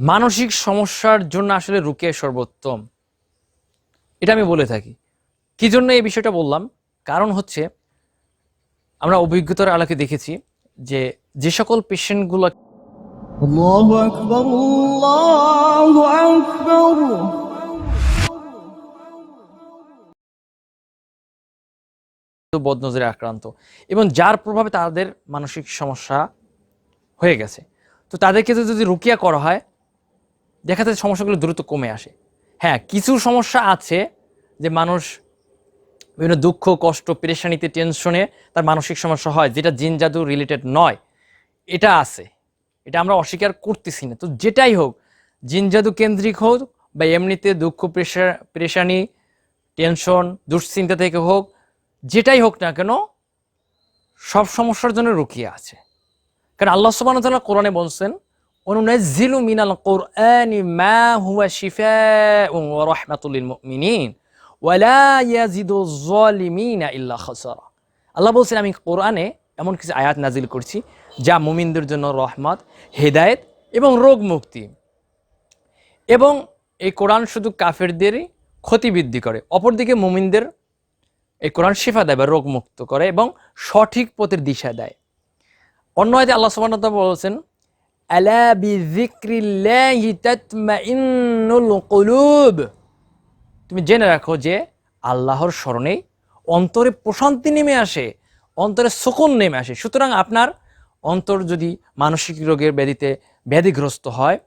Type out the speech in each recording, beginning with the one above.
মানসিক সমস্যার জন্য আসলে রুকে সর্বোত্তম। এটা আমি বলে থাকি। কি জন্য এই বিষয়টা বললাম? কারণ হচ্ছে আমরা অভিজ্ঞতার আলোকে দেখেছি যে যে সকল পেশেন্টগুলো বদনজরে আক্রান্ত এবং যার প্রভাবে তাদের মানসিক সমস্যা হয়ে গেছে। তো তাদেরকে যদি রুকিয়া করা হয় দেখা যায় সমস্যাগুলো দ্রুত কমে আসে। হ্যাঁ কিছু সমস্যা আছে যে মানুষ বিভিন্ন দুঃখ, কষ্ট, পেরেশানিতে, টেনশনে তার মানসিক সমস্যা হয়, যেটা জিন জাদু রিলেটেড নয়। এটা আছে। এটা আমরা অস্বীকার করতেছি না। তো যেটাই হোক, জিন জাদু কেন্দ্রিক হোক বা এমনিতে দুঃখ প্রেশার পেরেশানি, টেনশন, দুশ্চিন্তা থেকে হোক, যেটাই হোক না কেন, সব সমস্যার জন্য রুকিয়ে আছে। কারণ আল্লাহ ওয়া কোরআনে বলছেন অনুনাজ্জিলু মিনাল কোরআনি মা হুয়া শিফাউন ওয়া রাহমাতুল লিল মুমিনিন ওয়া লা ইয়াজিদু যালিমিনা ইল্লা খাসারা আল্লাহ বলছেন, আমি কোরআনে এমন কিছু আয়াত নাজিল করছি যা মুমিনদের জন্য রহমত, হেদায়েত এবং রোগ মুক্তি এবং এই কোরআন শুধু কাফেরদেরই ক্ষতি বৃদ্ধি করে, অপরদিকে মুমিনদের এই কোরআন শিফা দেয় বা রোগ মুক্ত করে এবং সঠিক পথের দিশা দেয়। অন্য আয়তে আল্লাহ তাআলা বলেছেন আলা বিযিকরিল্লাহি তাতমাইন্নুল কুলুব তুমি জেনে রাখো যে আল্লাহর স্মরণেই অন্তরে প্রশান্তি নেমে আসে, অন্তরে সুকুন নেমে আসে। সুতরাং আপনার অন্তর যদি মানসিক রোগের ব্যাধিতে ব্যাধিগ্রস্ত হয়,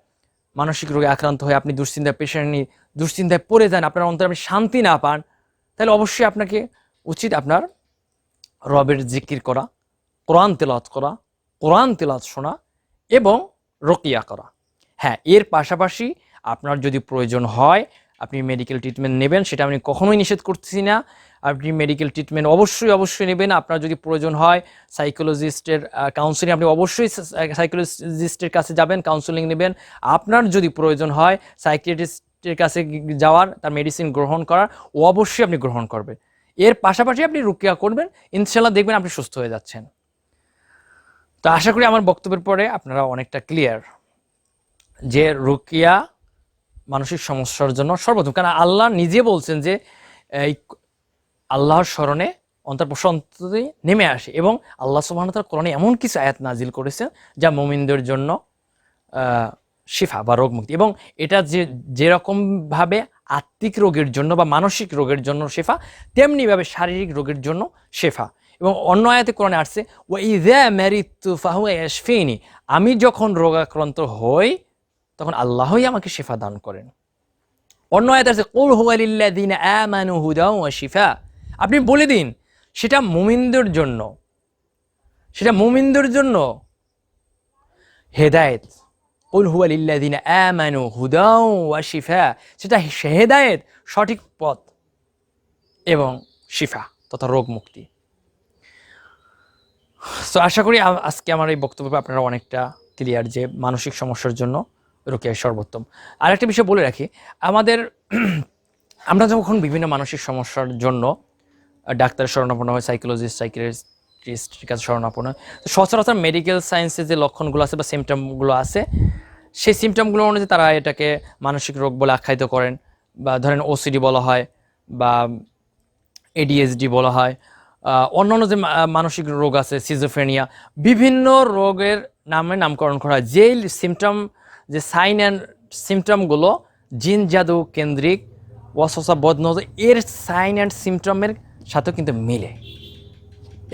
মানসিক রোগে আক্রান্ত হয়ে আপনি দুশ্চিন্তায় পেশেন্ট নিয়ে দুশ্চিন্তায় পড়ে যান, আপনার অন্তরে আপনি শান্তি না পান, তাহলে অবশ্যই আপনাকে উচিত আপনার রবের জিকির করা, কোরআন তেলাত করা, কোরআন তেলাত শোনা এবং রকিয়া করা। হ্যাঁ এর পাশাপাশি আপনার যদি প্রয়োজন হয়, আপনি মেডিকেল ট্রিটমেন্ট নেবেন, সেটা আমি কখনোই নিষেধ করতেছি না। আপনি মেডিকেল ট্রিটমেন্ট অবশ্যই অবশ্যই নেবেন। আপনার যদি প্রয়োজন হয় সাইকোলজিস্টের কাউন্সিলিং আপনি অবশ্যই সাইকোলজিস্টের কাছে যাবেন কাউন্সিলিং নেবেন। আপনার যদি প্রয়োজন হয় সাইকিয়াট্রিস্টের কাছে যাওয়ার, তার মেডিসিন গ্রহণ করার ও অবশ্যই আপনি গ্রহণ করবেন। এর পাশাপাশি আপনি রুকিয়া করবেন। ইনশাল্লাহ দেখবেন আপনি সুস্থ হয়ে যাচ্ছেন। তো আশা করি আমার বক্তব্যের পরে আপনারা অনেকটা ক্লিয়ার যে রুকিয়া মানসিক সমস্যার জন্য সর্বোত্তম। কারণ আল্লাহ নিজে বলছেন যে, এই আল্লাহর স্মরণে অন্তর প্রশান্তি নেমে আসে এবং আল্লাহ সুবাহতাল কোরআনে এমন কিছু আয়াত নাজিল করেছেন যা মোমিনদের জন্য শিফা বা রোগ মুক্তি এবং এটা যে, যেরকমভাবে আত্মিক রোগের জন্য বা মানসিক রোগের জন্য শেফা, তেমনিভাবে শারীরিক রোগের জন্য শেফা। এবং অন্য আয়াতে কোরআনে আসছে ও ইদা ম্যারিতু ফাহু ইয়াশফিনি। আমি যখন রোগাক্রান্ত হই, তখন আল্লাহই আমাকে শেফা দান করেন। অন্য আয়াত আছে কুল হুয়ালিল্লাযিনা আমানু হুদাও ওয়া শিফা। আপনি বলে দিন, সেটা মুমিনদের জন্য, সেটা মুমিনদের জন্য হেদায়েত। কুল হুয়ালিল্লাযিনা আমানু হুদাও ওয়া শিফা। সেটা হেদায়েত, সঠিক পথ এবং শিফা তথা রোগ মুক্তি তো আশা করি আজকে আমার এই বক্তব্যে আপনারা অনেকটা ক্লিয়ার যে মানসিক সমস্যার জন্য রোকেয়া সর্বোত্তম। আর একটা বিষয় বলে রাখি, আমাদের আমরা যখন বিভিন্ন মানসিক সমস্যার জন্য ডাক্তার শরণাপন্ন হয় সাইকোলজিস্ট সাইকিয়াট্রিস্টের কাছে শরণাপন্ন হয় তো সচরাচর মেডিকেল সায়েন্সের যে লক্ষণগুলো আছে বা সিমটমগুলো আছে, সেই সিমটমগুলো অনুযায়ী তারা এটাকে মানসিক রোগ বলে আখ্যায়িত করেন। বা ধরেন ওসিডি বলা হয়, বা এডিএসডি বলা হয় অন্যান্য যে মানসিক রোগ আছে সিজোফ্রেনিয়া বিভিন্ন রোগের নামে নামকরণ করা হয়। যেই সিমটম যে সাইন অ্যান্ড সিমটমগুলো জিন জাদু কেন্দ্রিক ওয়াসওয়াসা বদনজ এর সাইন অ্যান্ড সিমটমের সাথেও কিন্তু মিলে।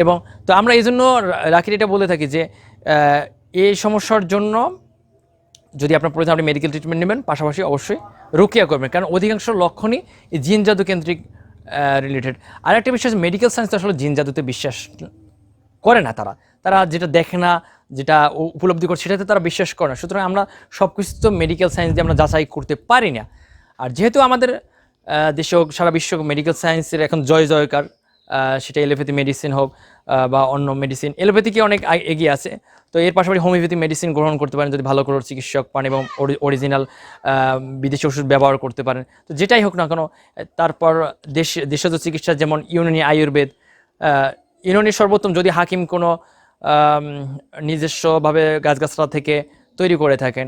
এবং তো আমরা এই জন্য রাখির এটা বলে থাকি যে এই সমস্যার জন্য যদি আপনার প্রয়োজন, আপনি মেডিকেল ট্রিটমেন্ট নেবেন, পাশাপাশি অবশ্যই রুকিয়া করবেন। কারণ অধিকাংশ লক্ষণই জিন জাদু কেন্দ্রিক রিলেটেড আর একটা বিষয় মেডিকেল সায়েন্স আসলে জিন জাদুতে বিশ্বাস করে না তারা। তারা যেটা দেখে না, যেটা উপলব্ধি করে সেটাতে তারা বিশ্বাস করে না। সুতরাং আমরা সব কিছু তো মেডিকেল সায়েন্স দিয়ে আমরা যাচাই করতে পারি না। আর যেহেতু আমাদের দেশেও সারা বিশ্ব মেডিকেল সায়েন্সের এখন জয় জয়কার সেটা এলোপ্যাথি মেডিসিন হোক বা অন্য মেডিসিন এলোপ্যাথিকে অনেক এগিয়ে আছে। তো এর পাশাপাশি হোমিওপ্যাথি মেডিসিন গ্রহণ করতে পারেন যদি ভালো করে চিকিৎসক পান এবং অরিজিনাল বিদেশি ওষুধ ব্যবহার করতে পারেন। তো যেটাই হোক না কেন, তারপর দেশ দেশজ চিকিৎসা যেমন ইউনানি আয়ুর্বেদ ইউনানি সর্বোত্তম যদি হাকিম কোনো নিজস্বভাবে গাছগাছরা থেকে তৈরি করে থাকেন,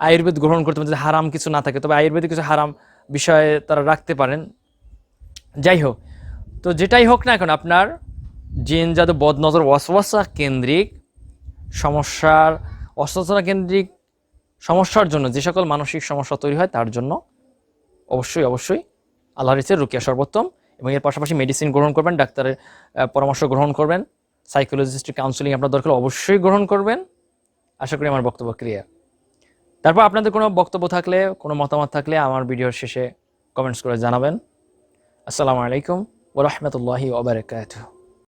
আয়ুর্বেদ গ্রহণ করতে পারেন যদি হারাম কিছু না থাকে, তবে আয়ুর্বেদে কিছু হারাম বিষয়ে তারা রাখতে পারেন। যাই হোক তো যেটাই হোক না এখন আপনার জিন জাদু বদনজর ওয়াসওয়াসা কেন্দ্রিক সমস্যার অস্ত্রচনা কেন্দ্রিক সমস্যার জন্য যে সকল মানসিক সমস্যা তৈরি হয়, তার জন্য অবশ্যই অবশ্যই আল্লাহর ইচ্ছে রুকিয়া সর্বোত্তম এবং এর পাশাপাশি মেডিসিন গ্রহণ করবেন, ডাক্তারের পরামর্শ গ্রহণ করবেন সাইকোলজিস্টের কাউন্সিলিং আপনার দরকার অবশ্যই গ্রহণ করবেন। আশা করি আমার বক্তব্য ক্লিয়ার তারপর আপনাদের কোনো বক্তব্য থাকলে, কোনো মতামত থাকলে আমার ভিডিওর শেষে কমেন্টস করে জানাবেন। আসসালামু আলাইকুম। ورحمة الله وبركاته.